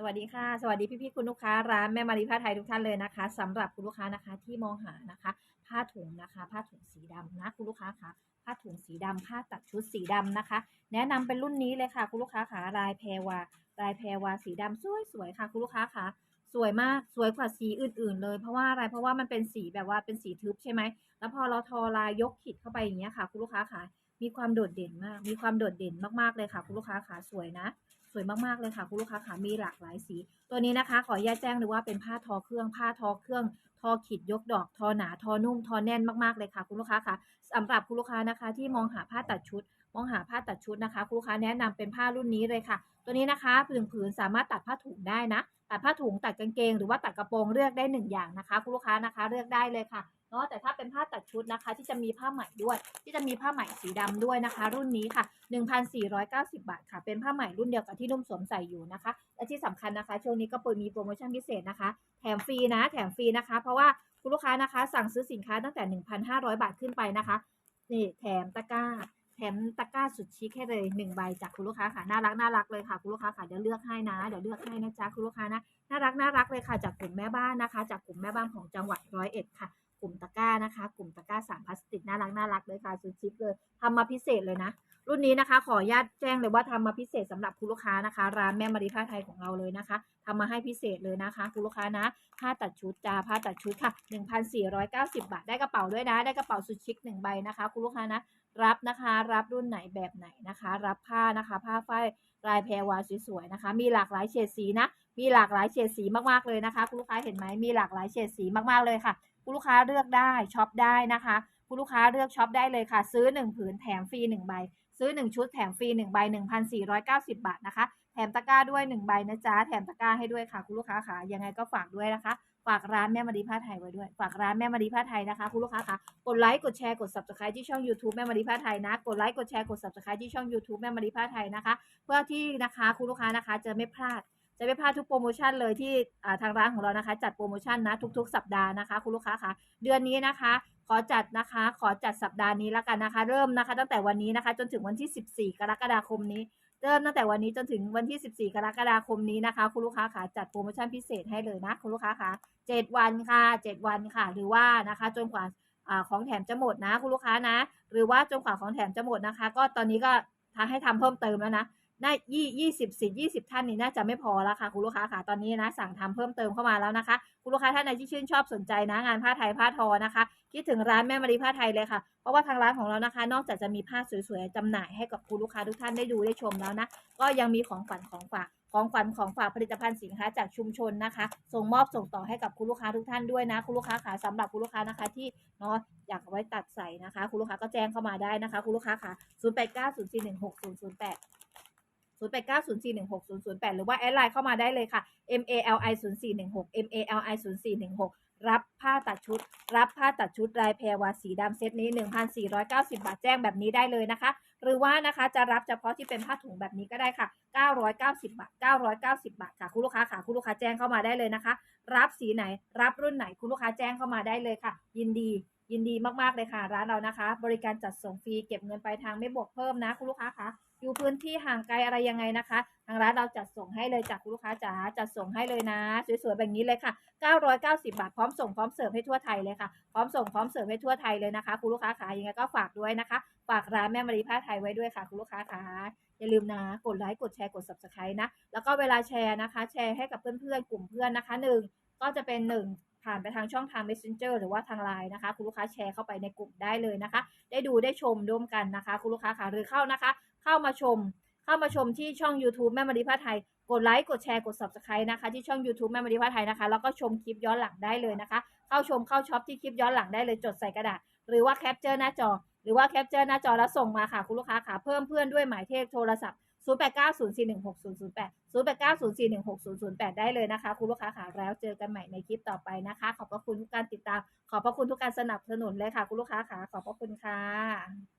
สวัสดีค่ะ สวัสดีพี่ๆคุณลูกค้าร้านแม่มารีผ้าไทยทุกท่านเลยนะคะสำหรับคุณลูกค้านะคะที่มองหานะคะ ผ้าถุงนะคะ ผ้าถุงสีดำนะคุณลูกค้าคะผ้าถุงสีดำผ้าตัดชุดสีดำนะคะ แนะนำเป็นรุ่นนี้เลยค่ะ คุณลูกค้าคะลายแพรวาลายแพรวาสีดำสวยๆค่ะ คุณลูกค้าคะสวยมากสวยกว่าสีอื่น ๆ เลยเพราะว่าอะไรเพราะว่ามันเป็นสีแบบว่าเป็นสีทึบใช่ไหมแล้วพอเราทอลายยกขีดเข้าไปอย่างเงี้ยค่ะ คุณลูกค้าคะมีความโดดเด่นมาก มีความโดดเด่นมากๆเลยค่ะ คุณลูกค้าคะสวยนะ สวยมากๆเลยค่ะ คุณลูกค้าค่ะมีหลากหลายสี ตัวนี้นะคะ ขออนุญาตแจ้งเลยว่าเป็นผ้าทอเครื่องผ้าทอเครื่อง ทอขีดยกดอก ทอหนาทอนุ่มทอแน่นมากๆเลยค่ะ คุณลูกค้าค่ะสำหรับคุณลูกค้านะคะ ที่มองหาผ้าตัดชุด มองหาผ้าตัดชุดนะคะ คุณลูกค้าแนะนำเป็นผ้ารุ่นนี้เลยค่ะ ตัวนี้นะคะผืนผืนสามารถตัดผ้าถุงได้นะตัดผ้าถุงตัดกางเกง หรือว่าตัดกระโปรงเลือกได้หนึ่งอย่างนะคะ คุณลูกค้านะคะ เลือกได้เลยค่ะ เนาะแต่ถ้าเป็นผ้าตัดชุดนะคะ ที่จะมีผ้าไหมด้วย ที่จะมีผ้าไหมสีดำด้วยนะคะ รุ่นนี้ค่ะ 1,490 บาทค่ะ เป็นผ้าไหมรุ่นเดียวกับที่นุ่มสวมใส่อยู่นะคะ และที่สำคัญนะคะ ช่วงนี้ก็มีโปรโมชั่นพิเศษนะคะ แถมฟรีนะ แถมฟรีนะคะ เพราะว่าคุณลูกค้านะคะ สั่งซื้อสินค้าตั้งแต่ 1,500 บาทขึ้นไปนะคะนี่แถมตะกร้าแถมตะกร้าสุดชิคให้เลยหนึ่งใบจากคุณลูกค้าค่ะน่ารักน่ารักเลยค่ะคุณลูกค้าค่ะเดี๋ยวเลือกให้นะเดี๋ยวเลือกให้นะจ๊ะคุณลูกค้านะน่ารักน่ารักเลยค่ะจากกลุ่มแม่บ้านนะคะ จากกลุ่มแม่บ้านของจังหวัดร้อยเอ็ดค่ะ กลุ่มตะกร้านะคะ กลุ่มตะกร้าสามพลาสติกน่ารักน่ารักเลยค่ะสุดชิคเลยทำมาพิเศษเลยนะ รุ่นนี้นะคะ ขออนุญาตแจ้งเลยว่าทำมาพิเศษสำหรับคุณลูกค้านะคะ ร้านแม่มารีผ้าไทยของเราเลยนะคะทำมาให้พิเศษเลยนะคะคุณลูกค้านะผ้าตัดชุดจ้าผ้าตัดชุดค่ะ 1,490 บาทได้กระเป๋าด้วยนะ ได้กระเป๋าสุดชิคหนึ่งใบนะคะคุณลูกค้านะรับนะคะ รับรุ่นไหนแบบไหนนะคะ รับผ้านะคะ ผ้าฝ้ายลายแพรวาสวยๆนะคะ มีหลากหลายเฉดสีนะ มีหลากหลายเฉดสีมากๆเลยนะคะ คุณลูกค้าเห็นไหมมีหลากหลายเฉดสีมากๆเลยค่ะ คุณลูกค้าเลือกได้ช็อปได้นะคะคุณลูกค้าเลือกช็อปได้เลยค่ะ ซื้อ 1 ผืนแถมฟรี1ใบ ซื้อ 1 ชุดแถมฟรี1ใบ 1,490 บาทนะคะ แถมตะกร้าด้วย 1 ใบนะจ๊ะ แถมตะกร้าให้ด้วยค่ะ คุณลูกค้าค่ะ ยังไงก็ฝากด้วยนะคะ ฝากร้านแม่มารีผ้าไทยไว้ด้วย ฝากร้านแม่มารีผ้าไทยนะคะ คุณลูกค้าค่ะ กดไลค์กดแชร์กด subscribe ที่ช่อง YouTube แม่มารีผ้าไทยนะ กดไลค์กดแชร์กด subscribe ที่ช่อง YouTube แม่มารีผ้าไทยนะคะ เพื่อที่นะคะคุณลูกค้านะคะจะไม่พลาด จะไม่พลาดทุกโปรโมชั่นเลยที่ทางร้านของเรานะคะ จัดโปรโมชั่นนะทุก ๆ สัปดาห์นะคะ คุณลูกค้าคะเดือนนี้นะคะ ขอจัดนะคะ ขอจัดสัปดาห์นี้แล้วกันนะคะ เริ่มนะคะ ตั้งแต่วันนี้นะคะ จนถึงวันที่ 14 กรกฎาคมนี้ เริ่มตั้งแต่วันนี้จนถึงวันที่ 14 กรกฎาคมนี้นะคะ คุณลูกค้าคะจัดโปรโมชั่นพิเศษให้เลยนะ คุณลูกค้าคะ7วันค่ะ 7 วันค่ะ หรือว่านะคะ จนกว่าอ่าของแถมจะหมดนะ คุณลูกค้านะ หรือว่าจนกว่าของแถมจะหมดนะคะ ก็ตอนนี้ก็ทางให้ทำเพิ่มเติมแล้วนะ น่ายี่ยี่สิบสิยี่สิบท่านนี่น่าจะไม่พอแล้วค่ะคุณลูกค้าค่ะตอนนี้นะสั่งทำเพิ่มเติมเข้ามาแล้วนะคะ คุณลูกค้าท่านใดที่ชื่นชอบสนใจนะงานผ้าไทยผ้าทอนะคะ คิดถึงร้านแม่มารีผ้าไทยเลยค่ะ เพราะว่าทางร้านของเรานะคะ นอกจากจะมีผ้าสวยๆจำหน่ายให้กับคุณลูกค้าทุกท่านได้ดูได้ชมแล้วนะ ก็ยังมีของขวัญของฝากของขวัญของฝากผลิตภัณฑ์สินค้าจากชุมชนนะคะ ส่งมอบส่งต่อให้กับคุณลูกค้าทุกท่านด้วยนะ คุณลูกค้าค่ะสำหรับคุณลูกค้านะคะที่เนาะอยากเอาไว้ตัดใส่นะคะ คุณลูกค้าก็แจ้งเข้ามาได้นะคะ คุณลูกค้าค่ะ0 8 9 0 4 1 6 0 0 8 0 8 9 0 4 1 6 0 0 8 หรือว่าแอดไลน์เข้ามาได้เลยค่ะ M A L I 0 4 1 6 M A L I 0 4 1 6 รับผ้าตัดชุด รับผ้าตัดชุดลายแพรวาสีดำเซตนี้ 1,490 บาทแจ้งแบบนี้ได้เลยนะคะ หรือว่านะคะจะรับเฉพาะที่เป็นผ้าถุงแบบนี้ก็ได้ค่ะ 990 บาท 990 บาทค่ะคุณลูกค้าค่ะคุณลูกค้าแจ้งเข้ามาได้เลยนะคะ รับสีไหน รับรุ่นไหนคุณลูกค้าแจ้งเข้ามาได้เลยค่ะ ยินดี ยินดีมาก ๆ เลยค่ะ ร้านเรานะคะ บริการจัดส่งฟรีเก็บเงินปลายทางไม่บวกเพิ่มนะคุณลูกค้าคะอยู่พื้นที่ห่างไกลอะไรยังไงนะคะ ทางร้านเราจัดส่งให้เลยจากคุณลูกค้าจ๋าจัดส่งให้เลยนะ สวยๆแบบนี้เลยค่ะ 990 บาทพร้อมส่งพร้อมเสิร์ฟให้ทั่วไทยเลยค่ะ พร้อมส่งพร้อมเสิร์ฟให้ทั่วไทยเลยนะคะคุณลูกค้าขายังไงก็ฝากด้วยนะคะ ฝากร้านแม่มารีผ้าไทยไว้ด้วยค่ะคุณลูกค้าขาอย่าลืมนะ กดไลค์กดแชร์กด subscribe นะ แล้วก็เวลาแชร์นะคะ แชร์ให้กับเพื่อนๆกลุ่มเพื่อนนะคะหนึ่งก็จะเป็นหนึ่ง ผ่านไปทางช่องทาง messenger หรือว่าทางไลน์นะคะ คุณลูกค้าแชร์เข้าไปในกลุ่มได้เลยนะคะ ได้ดูได้ชมร่วมกันนะคะ คุณลูกค้าค่ะหรือเข้านะคะ เข้ามาชม เข้ามาชมที่ช่อง YouTube แม่มารีผ้าไทยกดไลค์กดแชร์กด subscribe นะคะ ที่ช่อง YouTube แม่มารีผ้าไทยนะคะ แล้วก็ชมคลิปย้อนหลังได้เลยนะคะ เข้าชมเข้าช็อปที่คลิปย้อนหลังได้เลยจดใส่กระดาษ หรือว่าแคปเจอร์หน้าจอ หรือว่าแคปเจอร์หน้าจอแล้วส่งมาค่ะคุณลูกค้าค่ะเพิ่มเพื่อนด้วยหมายเลขโทรศัพท์ 0890416008 0890416008 ได้เลยนะคะ คุณลูกค้าขาแล้วเจอกันใหม่ในคลิปต่อไปนะคะ ขอบพระคุณทุกการติดตาม ขอบพระคุณทุกการสนับสนุนเลยค่ะ คุณลูกค้าขาขอบพระคุณค่ะ